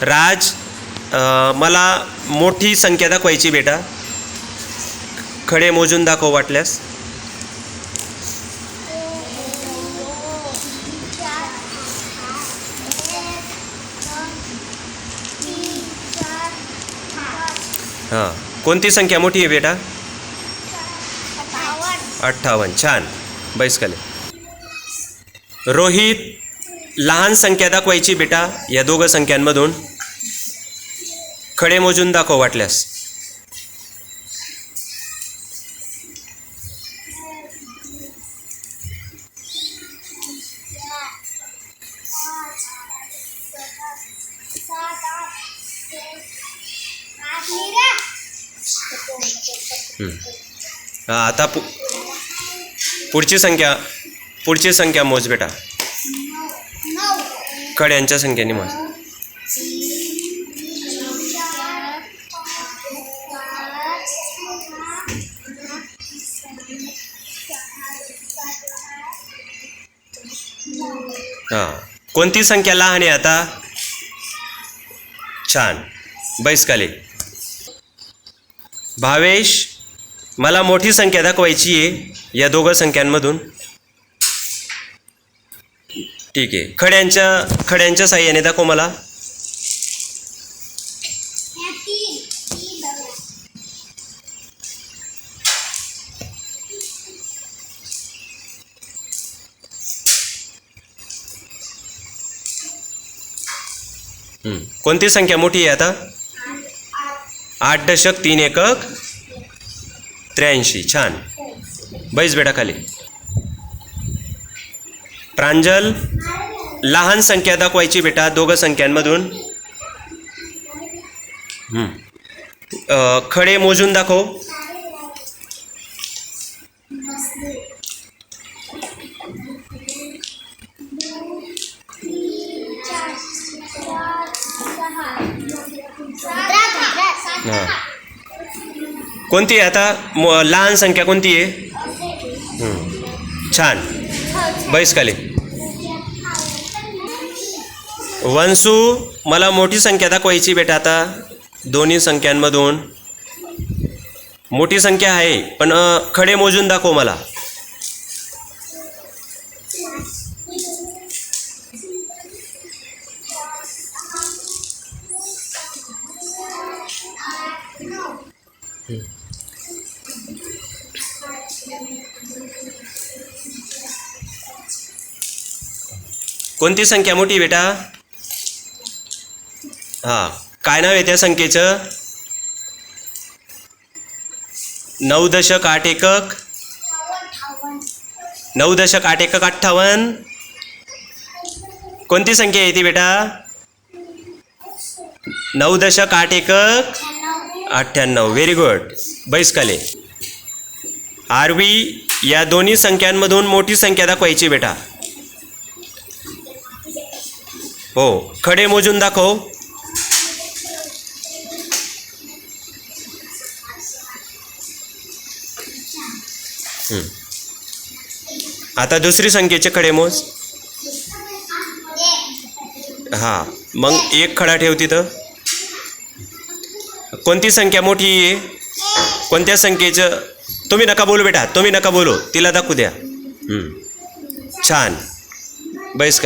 राज मला मोठी संख्या दाखवायची बेटा. खडे मोजून दाखव वाटल्यास. हां. कोणती संख्या मोठी आहे बेटा? अठ्ठावन्न. छान. बैस खाली. रोहित लहान संख्या दाखवायची बेटा या दोघं संख्यांमधून. खडे मोजून दाखव वाटल्यास. हां आता पु पुढची संख्या पुढची संख्या मोज बेटा. कड्यांच्या संख्येने मग. हां. कोणती संख्या लहान आहे आता? छान. बैस भावेश मला मोठी संख्या दाखवायची आहे या दोघं संख्यांमधून. ठीक आहे. खड्यांच्या खड्यांच्या साह्याने दाखव मला. कोणती संख्या मोठी आहे आता? आठ दशक तीन एकक त्र्याऐंशी. छान. बैस बेटा खाली. प्रांजल लहान संख्या दाखवायची बेटा दोघं संख्यांमधून. खडे मोजून दाखव. कोणती आहे आता? लहान संख्या कोणती आहे? छान. बैस वंशू मला मोठी संख्या दाखवायची बेटा आता. दोन्ही संख्यांमधून. मोठी संख्या आहे पण खडे मोजून दाखव मला. कोणती संख्या मोठी बेटा? हां. काय नाव आहे त्या संख्येचं? नऊ दशक आठ एकक. नऊ दशक आठ एकक अठ्ठावन्न. कोणती संख्या आहे ती बेटा? नऊ दशक आठ एकक अठ्ठ्याण्णव. Very good बैसकाले. आरवी या दोन्ही संख्यांमधून मोठी संख्या दाखवायची बेटा. हो. खडे मोजून दाखव. आता दुसरी संख्येचे खडे मोज. हां मग एक खडा ठेव तिथं. कोणती संख्या मोठी आहे? कोणत्या संख्येचं? तुम्ही नका बोलू बेटा तुम्ही नका बोलू. तिला दाखवू द्या. छान. बैस